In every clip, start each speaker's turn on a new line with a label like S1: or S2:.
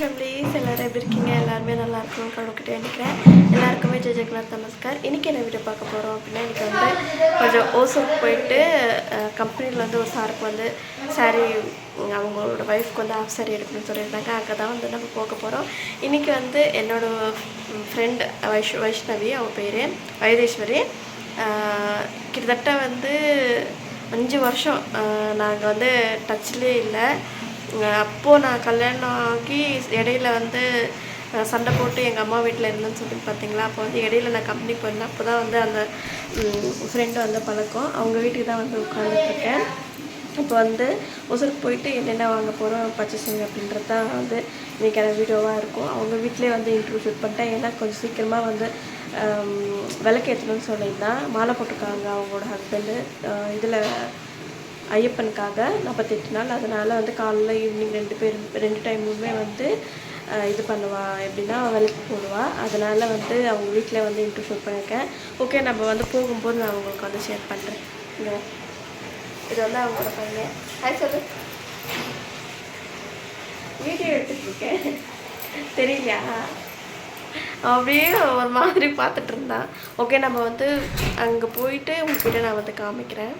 S1: Families எல்லோரும் எப்படி இருக்கீங்க? எல்லாருமே நல்லா இருக்கணும் கடவுக்கிட்டே நினைக்கிறேன் எல்லாருக்குமே ஜெய் ஜெகநாத் நமஸ்கார். இன்றைக்கி என்ன வீடியோ பார்க்க போகிறோம் அப்படின்னா இன்றைக்கி வந்து கொஞ்சம் ஓசூருக்கு போயிட்டு கம்பெனியில் வந்து ஒரு சாருக்கு வந்து சாரீ அவங்களோட ஒய்ஃப்க்கு வந்து ஆஃப் சாரி எடுக்கணும்னு சொல்லியிருந்தாங்க. அங்கே தான் வந்து நம்ம போக போகிறோம் இன்றைக்கி வந்து என்னோடய ஃப்ரெண்ட் வைஷ் வைஷ்ணவி அவள் பேர் வைதேஸ்வரி கிட்டத்தட்ட வந்து அஞ்சு வருஷம் நாங்கள் வந்து டச்சிலே இல்லை. அப்போது நான் கல்யாணம் ஆகி இடையில வந்து சண்டை போட்டு எங்கள் அம்மா வீட்டில் இருந்தேன்னு சொல்லி பார்த்தீங்களா அப்போ வந்து இடையில நான் கம்பெனி போயிருந்தேன். அப்போ தான் வந்து அந்த ஃப்ரெண்டு வந்து பழக்கம். அவங்க வீட்டுக்கு தான் வந்து உட்காந்துட்ருக்கேன் இப்போ வந்து ஒசூருக்கு போயிட்டு என்னென்ன வாங்க போகிறோம் பர்ச்சேசிங் அப்படின்றது தான் வந்து இன்றைக்கான வீடியோவாக இருக்கும். அவங்க வீட்டிலே வந்து இன்டர்வியூ ஷூட் பண்ணிட்டேன். ஏன்னா கொஞ்சம் சீக்கிரமாக வந்து விளக்கு ஏற்றணும்னு சொல்லியிருந்தேன் மாலை போட்டிருக்காங்க அவங்களோட ஹஸ்பண்டு இதில் ஐயப்பனுக்காக நாற்பத்தெட்டு நாள். அதனால் வந்து காலைல ஈவினிங் ரெண்டு பேர் ரெண்டு டைமுமே வந்து இது பண்ணுவா. எப்படின்னா விளக்கு போடுவாள் அதனால் வந்து அவங்க வீட்டில் வந்து இன்டர்வியூ ஷூட் பண்ணியிருக்கேன் ஓகே நம்ம வந்து போகும்போது நான் உங்களுக்கு வந்து ஷேர் பண்ணுறேன் இங்க. இது வந்து அவங்களோட பையன். ஹாய் சொல்லு. வீடியோ எடுத்துட்டு இருக்கேன் தெரியலையா? அப்படியே ஒரு மாதிரி பார்த்துட்டு இருந்தான். ஓகே நம்ம வந்து அங்கே போயிட்டு உங்ககிட்ட நான் வந்து காமிக்கிறேன்.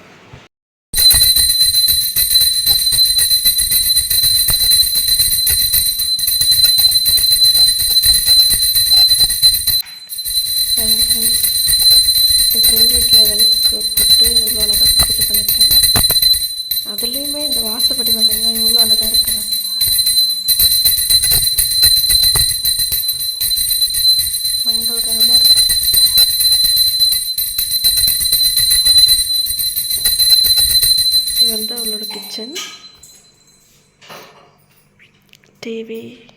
S1: Baby.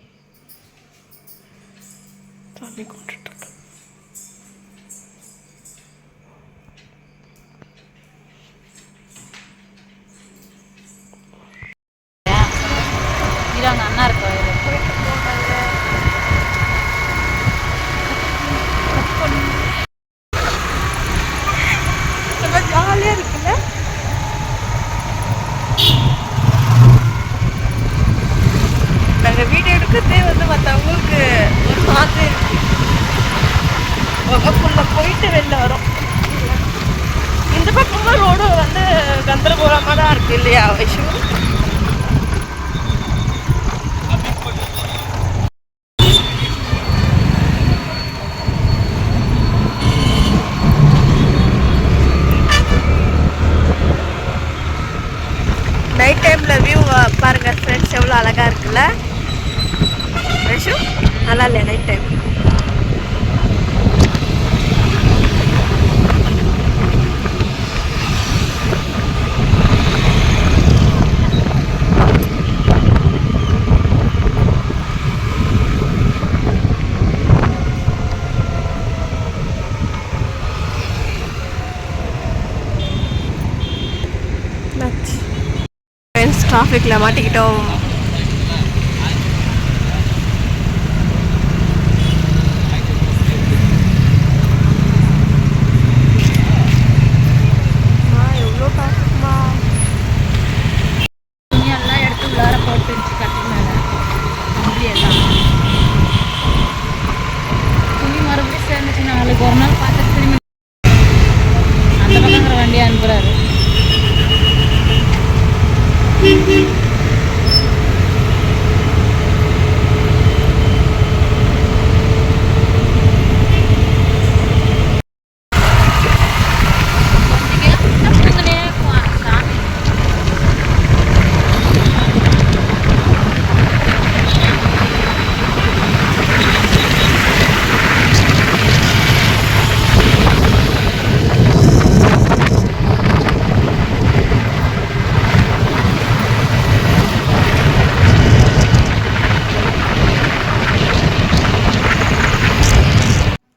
S1: இல்லையா வைஷு நைட் டைமில் வியூ பாருங்க ஃப்ரெண்ட்ஸ் எவ்வளோ அழகாக இருக்குல்ல? வைஷு நல்லா இல்லையா நைட் டைம் ஃப்ரெண்ட்ஸ் டிராஃபிக்கில் மாட்டிக்கிட்டோம் எவ்வளோ பார்க்குமா
S2: துணி எல்லாம் எடுத்து உள்ளார போட்டு வச்சு கட்டி மேலே கம்பி எல்லாம் துணி மறுபடியும் சேர்ந்துச்சு நாளைக்கு ஒரு நாள் பார்த்துட்டு திரும்பி அந்த பக்கங்கிற வண்டியை அனுப்புறாரு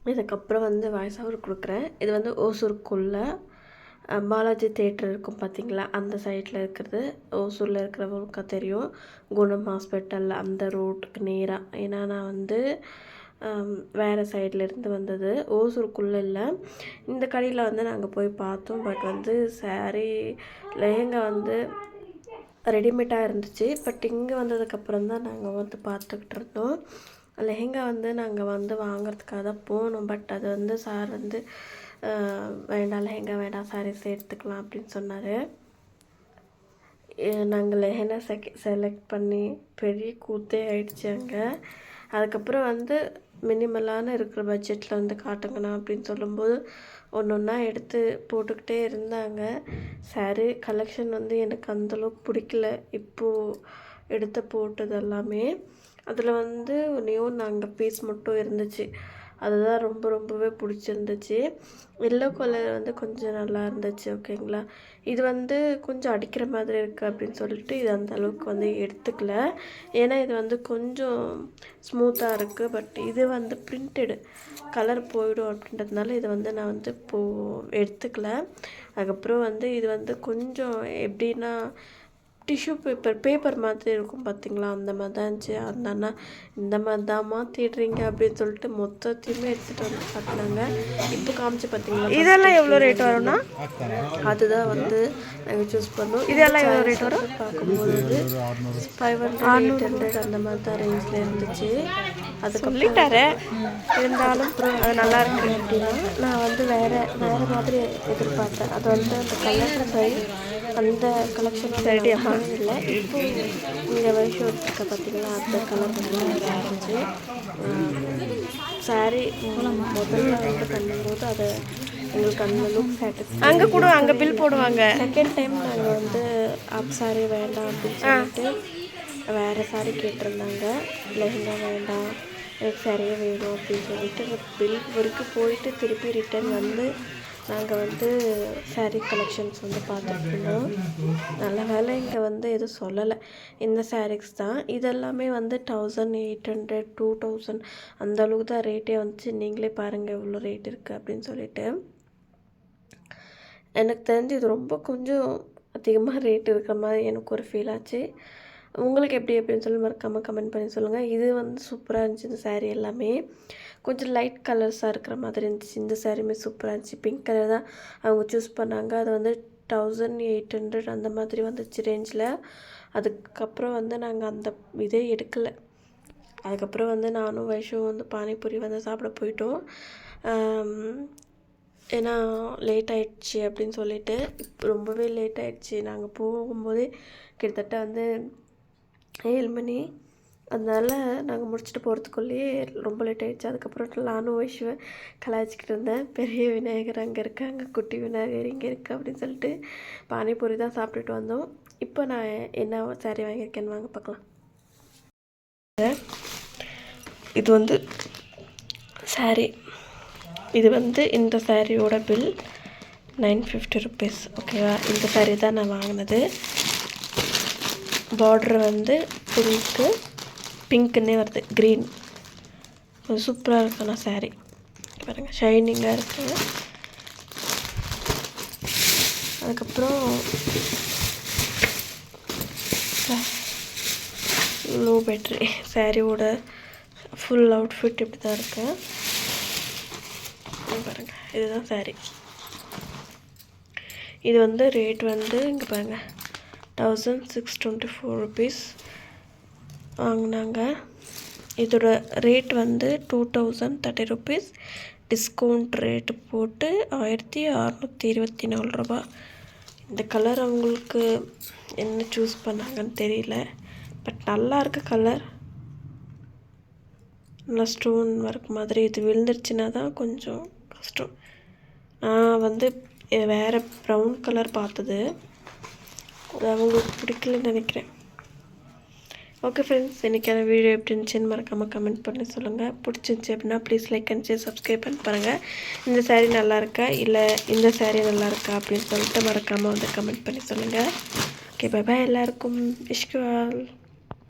S2: சாமி
S1: அதுக்கப்புறம் வந்து வாய்ஸ் ஓவர் கொடுக்குறேன். இது வந்து ஓசூருக்குள்ளே பாலாஜி தேட்டர் இருக்கும் பார்த்தீங்களா அந்த சைடில் இருக்கிறது. ஓசூரில் இருக்கிறவங்களுக்கு தெரியும். குணம் ஹாஸ்பிட்டல் அந்த ரோட்டுக்கு நேராக ஏன்னா நான் வந்து வேறு சைடில் இருந்து வந்தது. ஓசூருக்குள்ளே இல்லை. இந்த கடையில் வந்து நாங்கள் போய் பார்த்தோம். பட் வந்து சாரீ லெஹங்கா வந்து ரெடிமேடாக இருந்துச்சு. பட் இங்கே வந்ததுக்கப்புறம் தான் நாங்கள் வந்து பார்த்துக்கிட்டு இருந்தோம். லெஹெங்கா வந்து நாங்கள் வந்து வாங்கிறதுக்காக தான் போனோம். பட் அது வந்து சார் வந்து வேண்டாம் லெஹெங்கா வேண்டாம் சாரீஸ் எடுத்துக்கலாம் அப்படின்னு சொன்னார். நாங்கள் லெஹெங்கா செக் செலக்ட் பண்ணி பெரிய கூத்தே ஆயிடுச்சு அங்கே. அதுக்கப்புறம் வந்து மினிமலான இருக்கிற பட்ஜெட்டில் வந்து காட்டுங்கண்ணா அப்படின்னு சொல்லும்போது ஒன்று ஒன்றா எடுத்து போட்டுக்கிட்டே இருந்தாங்க. சாரி கலெக்ஷன் வந்து எனக்கு அந்தளவுக்கு பிடிக்கல. இப்போது எடுத்து போட்டது எல்லாமே. அதில் வந்து நியூ நாங்கள் பீஸ் மட்டும் இருந்துச்சு. அதுதான் ரொம்ப ரொம்பவே பிடிச்சிருந்துச்சு. எல்லோ கலர் வந்து கொஞ்சம் நல்லா இருந்துச்சு ஓகேங்களா இது வந்து கொஞ்சம் அடிக்கிற மாதிரி இருக்குது அப்படின்னு சொல்லிட்டு இது அந்த அளவுக்கு வந்து எடுத்துக்கல. ஏன்னா இது வந்து கொஞ்சம் ஸ்மூத்தாக இருக்குது பட் இது வந்து பிரிண்டடு கலர் போயிடும் அப்படின்றதுனால இதை வந்து நான் வந்து போ எடுத்துக்கல. அதுக்கப்புறம் வந்து இது வந்து கொஞ்சம் எப்படின்னா டிஷ்யூ பேப்பர் பேப்பர் மாதிரி இருக்கும் பார்த்தீங்களா அந்த மாதிரி தான் இருந்துச்சு. அந்த அண்ணா இந்த மாதிரி தாம்மா தேடுறீங்க அப்படின்னு சொல்லிட்டு மொத்தத்தையுமே எடுத்துகிட்டு வந்து காட்டினாங்க. இப்போ காமிச்சு பார்த்தீங்களா இதெல்லாம் எவ்வளோ ரேட் வரும்னா? அதுதான் வந்து நாங்கள் சூஸ் பண்ணோம். இதெல்லாம் எவ்வளோ ரேட் வரும்? பார்க்கும்போது ஃபைவ் ஹண்ட்ரட் எயிட் ஹண்ட்ரட் அந்த மாதிரி தான் ரேஞ்சில் இருந்துச்சு. அதுக்கு சொல்லிட்டாரு. இருந்தாலும் அப்புறம் அது நல்லா இருக்கு. அப்படின்னா நான் வந்து வேற வேற மாதிரி எதிர்பார்த்தேன். அது வந்து அந்த சரி அந்த கலெக்ஷன் இல்லை இப்போ இந்த வருஷம் இருக்க பார்த்தீங்களா அந்த கலர் இருந்துச்சு சாரி முதல்ல வந்து பண்ணும்போது அதை எங்களுக்கு அந்த லுக் சாட்டிஸ்ஃபை அங்கே கூட அங்கே பில் போடுவாங்க. செகண்ட் டைம் நாங்கள் வந்து அப் சாரி வேண்டாம் அப்படின்னு சொல்லிட்டு வேறு சாரி கேட்டிருந்தாங்க. லெஹங்கா வேண்டாம் எனக்கு சரியாக வேணும் அப்படின்னு சொல்லிட்டு பில் வரைக்கும் போயிட்டு திருப்பி ரிட்டர்ன் வந்து நாங்கள் வந்து saree கலெக்ஷன்ஸ் வந்து பார்த்துட்டு நல்ல வேலை இங்கே வந்து எதுவும் சொல்லலை. இந்த சாரீஸ் தான். இதெல்லாமே வந்து thousand eight hundred two thousand அந்த அளவுக்கு தான் ரேட்டே வந்துச்சு. நீங்களே பாருங்கள் எவ்வளோ ரேட் இருக்குது அப்படின்னு சொல்லிட்டு. எனக்கு தெரிஞ்சு இது ரொம்ப கொஞ்சம் அதிகமாக ரேட் இருக்கிற மாதிரி எனக்கு ஒரு ஃபீல் ஆச்சு. உங்களுக்கு எப்படி அப்படின்னு சொல்லி மறக்காமல் கமெண்ட் பண்ணி சொல்லுங்கள் இது வந்து சூப்பராக இருந்துச்சு இந்த சாரீ எல்லாமே. கொஞ்சம் லைட் கலர்ஸாக இருக்கிற மாதிரி இருந்துச்சு. இந்த சாரீமே சூப்பராக இருந்துச்சு. பிங்க் கலர் தான் அவங்க சூஸ் பண்ணாங்க. அது வந்து தௌசண்ட் எயிட் ஹண்ட்ரட் அந்த மாதிரி வந்துச்சு ரேஞ்சில் அதுக்கப்புறம் வந்து நாங்கள் அந்த இதே எடுக்கலை. அதுக்கப்புறம் வந்து நானும் வைஷும் வந்து பானிபூரி வந்து சாப்பிட போயிட்டோம். ஏன்னா லேட் ஆகிடுச்சி அப்படின்னு சொல்லிட்டு ரொம்பவே லேட் ஆகிடுச்சி நாங்கள் போகும்போதே கிட்டத்தட்ட வந்து ஏழு மணி அதனால் நாங்கள் முடிச்சுட்டு போகிறதுக்குள்ளேயே ரொம்ப லேட் ஆயிடுச்சு. அதுக்கப்புறம் நானும் வைஷுவை கலாய்ச்சிக்கிட்டு இருந்தேன். பெரிய விநாயகர் அங்கே இருக்காங்க. குட்டி விநாயகர் இங்கே இருக்குது அப்படின்னு சொல்லிட்டு பானிபூரி தான் சாப்பிட்டுட்டு வந்தோம். இப்போ நான் என்ன சாரி வாங்கியிருக்கேன்னு வாங்க பார்க்கலாம். இது வந்து சாரி இது வந்து இந்த சாரியோட பில் நைன் ஃபிஃப்டி ருபீஸ் ஓகேவா இந்த சாரி தான் நான் வாங்கினது. பார்டர் வந்து பிங்க்கு பிங்க்குன்னே வருது க்ரீன் சூப்பராக இருக்குண்ணா சாரி பாருங்கள் ஷைனிங்காக இருக்குது அதுக்கப்புறம் லோ பேட்ரி சாரியோட ஃபுல் அவுட்ஃபிட் இப்படி தான் இருக்குது பாருங்கள் இதுதான் சாரி இது வந்து ரேட் வந்து இங்கே பாருங்கள் thousand six twenty four rupees வாங்கினாங்க. இதோட ரேட் வந்து two thousand thirty rupees discount rate போட்டு ஆயிரத்தி அறநூற்றி இருபத்தி நாலு ரூபா. இந்த கலர் அவங்களுக்கு என்ன சூஸ் பண்ணாங்கன்னு தெரியல. பட் நல்லா இருக்கு கலர் நல்லா ஸ்டோன் ஒர்க் மாதிரி இது விழுந்துருச்சுன்னா தான் கொஞ்சம் கஷ்டம். நான் வந்து வேறு ப்ரௌன் கலர் பார்த்தது. அது அவங்களுக்கு பிடிக்கலன்னு நினைக்கிறேன். ஓகே ஃப்ரெண்ட்ஸ் இன்றைக்கான வீடியோ எப்படி இருந்துச்சுன்னு மறக்காமல் கமெண்ட் பண்ணி சொல்லுங்கள் பிடிச்சிருந்துச்சி அப்படின்னா please like and share subscribe பண்ணி பாருங்கள் இந்த சேரீ நல்லா இருக்கா? இல்லை இந்த saree நல்லா இருக்கா? அப்படின்னு சொல்லிட்டு மறக்காமல் வந்து கமெண்ட் பண்ணி சொல்லுங்கள் ஓகே பாய் எல்லாருக்கும். இஷ்குவால்